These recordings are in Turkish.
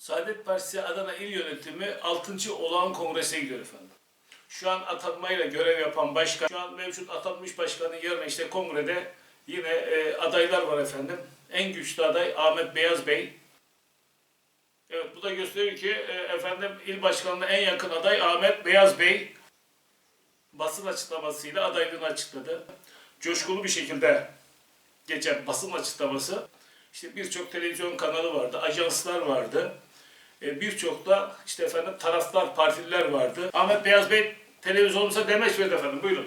Saadet Partisi Adana İl Yönetimi 6. Olağan Kongresi'ne gidiyor efendim. Şu an atanmayla görev yapan başkan, şu an mevcut atanmış başkanın yerine işte kongrede yine e, adaylar var efendim. En güçlü aday Ahmet Beyaz Bey. Evet bu da gösteriyor ki e, efendim il başkanına en yakın aday Ahmet Beyaz Bey basın açıklamasıyla adaylığını açıkladı. Coşkulu bir şekilde geçen basın açıklaması işte birçok televizyon kanalı vardı, ajanslar vardı. E, birçok da işte efendim taraftar, partililer vardı. Ahmet Beyaz Bey televizyonumuza demeç verdi efendim. Buyurun.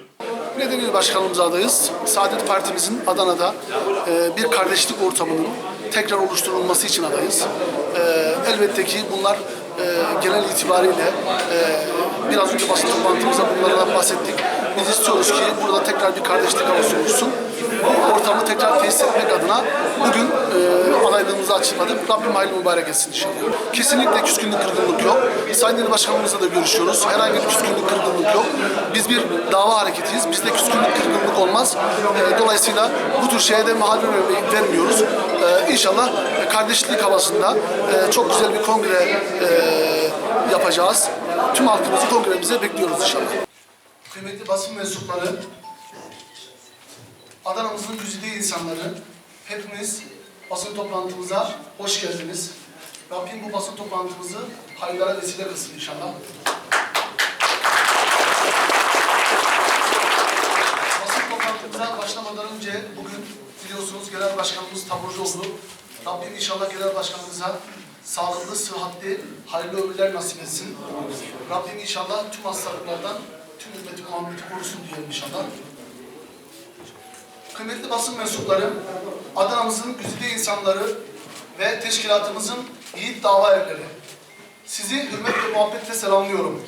Neden il başkanımıza adayız? Saadet Partimizin Adana'da e, bir kardeşlik ortamının tekrar oluşturulması için adayız. E, elbette ki bunlar e, genel itibariyle e, biraz önce basın toplantımızda bunlardan bahsettik. Biz istiyoruz ki burada tekrar bir kardeşlik havası oluşsun. Bu ortamı tekrar tesis etmek adına bugün e, adaylığımızı açıkladık. Rabbim hayırlı mübarek etsin inşallah. Kesinlikle küskünlük, kırgınlık yok. Sayın İl Başkanımızla da görüşüyoruz. Herhangi bir küskünlük, kırgınlık yok. Biz bir dava hareketiyiz. Bizde küskünlük, kırgınlık olmaz. E, dolayısıyla bu tür şeye de mahal vermiyoruz. E, inşallah kardeşlik havasında e, çok güzel bir kongre e, yapacağız. Tüm halkımızı kongremize bekliyoruz inşallah. Kıymetli basın mensupları, Adana'mızın güzide insanları, hepiniz basın toplantımıza hoş geldiniz. Rabbim bu basın toplantımızı hayırlara vesile kılsın inşallah. Basın toplantımıza başlamadan önce bugün biliyorsunuz Genel Başkanımız taburcu oldu. Rabbim inşallah Genel Başkanımıza sağlıklı, sıhhatli, hayırlı ömürler nasip etsin. Rabbim inşallah tüm hastalıklardan tüm ümmeti Muhammed'i korusun diyelim inşallah. Kıymetli basın mensupları, Adana'mızın güzide insanları ve teşkilatımızın yiğit dava erleri. Sizi hürmet ve muhabbetle selamlıyorum.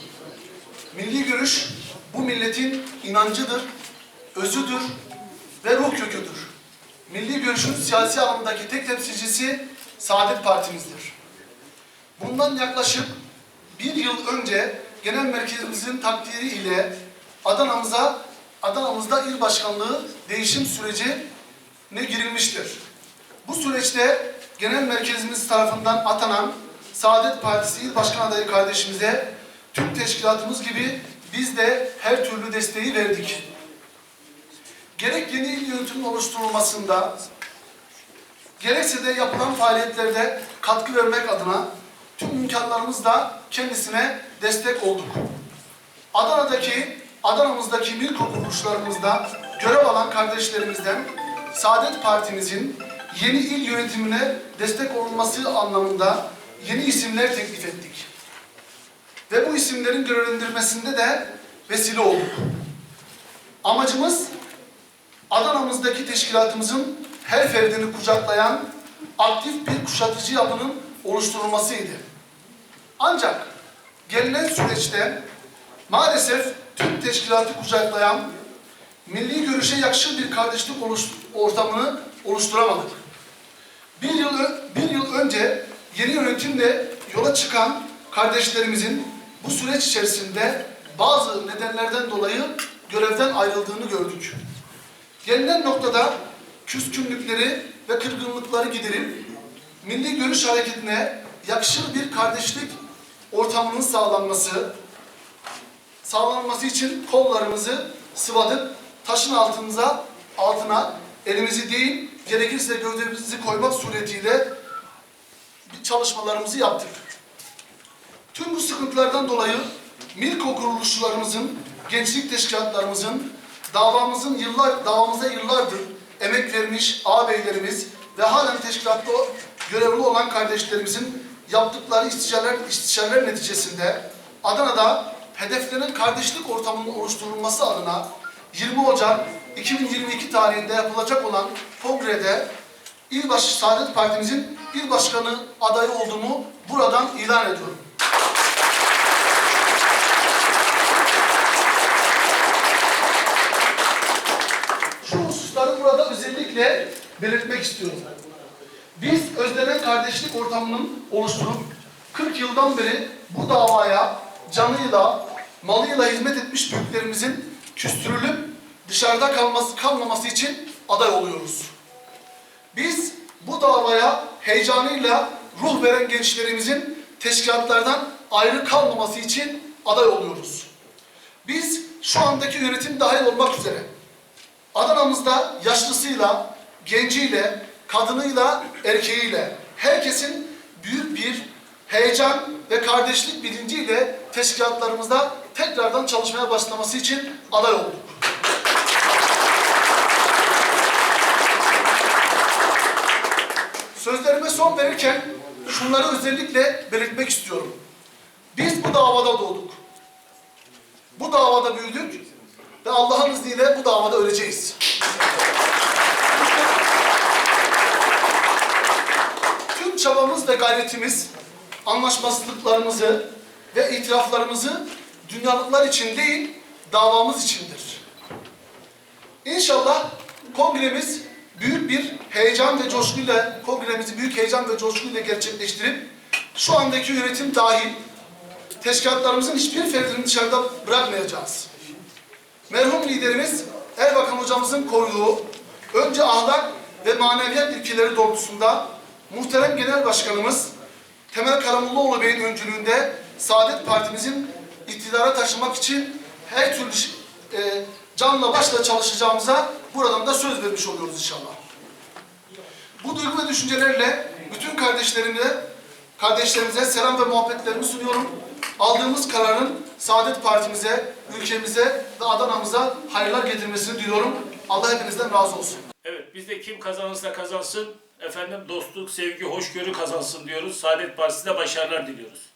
Milli görüş bu milletin inancıdır, özüdür ve ruh köküdür. Milli görüşün siyasi alandaki tek temsilcisi Saadet Partimizdir. Bundan yaklaşık bir yıl önce genel merkezimizin takdiri ile Adana'mıza Adana'mızda il başkanlığı değişim süreci ne girilmiştir. Bu süreçte genel merkezimiz tarafından atanan Saadet Partisi il başkan adayı kardeşimize tüm teşkilatımız gibi biz de her türlü desteği verdik. Gerek yeni il yönetimin oluşturulmasında, gerekse de yapılan faaliyetlerde katkı vermek adına tüm imkanlarımızla kendisine destek olduk. Adana'daki, Adana'mızdaki milko kuruluşlarımızda görev alan kardeşlerimizden Saadet Partimizin yeni il yönetimine destek olunması anlamında yeni isimler teklif ettik. Ve bu isimlerin görevlendirmesinde de vesile olduk. Amacımız Adana'mızdaki teşkilatımızın her ferdini kucaklayan aktif bir kuşatıcı yapının oluşturulmasıydı. Ancak gelinen süreçte maalesef tüm teşkilatı kucaklayan milli görüşe yakışır bir kardeşlik ortamını oluşturamadık. Bir yıl, bir yıl önce yeni yönetimle yola çıkan kardeşlerimizin bu süreç içerisinde bazı nedenlerden dolayı görevden ayrıldığını gördük. Gelinen noktada küskünlükleri ve kırgınlıkları giderip milli görüş hareketine yakışır bir kardeşlik ortamının sağlanması, sağlanması için kollarımızı sıvadık, taşın altımıza, altına elimizi değil, gerekirse gövdemizi koymak suretiyle çalışmalarımızı yaptık. Tüm bu sıkıntılardan dolayı Milko kuruluşçularımızın, gençlik teşkilatlarımızın, davamızın yıllar, davamıza yıllardır emek vermiş ağabeylerimiz ve halen teşkilatta görevli olan kardeşlerimizin yaptıkları istişareler, istişareler neticesinde Adana'da hedeflenen kardeşlik ortamının oluşturulması adına 20 Ocak 2022 tarihinde yapılacak olan kongrede İlbaşı Saadet Partimizin il başkanı adayı olduğumu buradan ilan ediyorum. Şu hususları burada özellikle belirtmek istiyorum. Biz özlenen kardeşlik ortamının oluşturup 40 yıldan beri bu davaya canıyla, malıyla hizmet etmiş büyüklerimizin küstürülüp dışarıda kalması, kalmaması için aday oluyoruz. Biz bu davaya heyecanıyla ruh veren gençlerimizin teşkilatlardan ayrı kalmaması için aday oluyoruz. Biz şu andaki yönetim dahil olmak üzere Adana'mızda yaşlısıyla, genciyle, kadınıyla, erkeğiyle herkesin büyük bir heyecan ve kardeşlik bilinciyle teşkilatlarımızda tekrardan çalışmaya başlaması için aday olduk. Sözlerime son verirken şunları özellikle belirtmek istiyorum. Biz bu davada doğduk. Bu davada büyüdük ve Allah'ın izniyle bu davada öleceğiz. Tüm çabamız ve gayretimiz anlaşmazlıklarımızı ve itiraflarımızı dünyalıklar için değil, davamız içindir. İnşallah kongremiz büyük bir heyecan ve coşkuyla, kongremizi büyük heyecan ve coşkuyla gerçekleştirip şu andaki yönetim dahil teşkilatlarımızın hiçbir ferdini dışarıda bırakmayacağız. Merhum liderimiz Erbakan hocamızın koyduğu önce ahlak ve maneviyat ilkeleri doğrultusunda muhterem genel başkanımız Temel Karamollaoğlu Bey'in öncülüğünde Saadet Partimizin iktidara taşımak için her türlü e, canla başla çalışacağımıza buradan da söz vermiş oluyoruz inşallah. Bu duygu ve düşüncelerle bütün kardeşlerime, kardeşlerimize selam ve muhabbetlerimi sunuyorum. Aldığımız kararın Saadet Partimize, ülkemize ve Adana'mıza hayırlar getirmesini diliyorum. Allah hepinizden razı olsun. Evet biz de kim kazanırsa kazansın efendim dostluk, sevgi, hoşgörü kazansın diyoruz. Saadet Partisi'ne başarılar diliyoruz.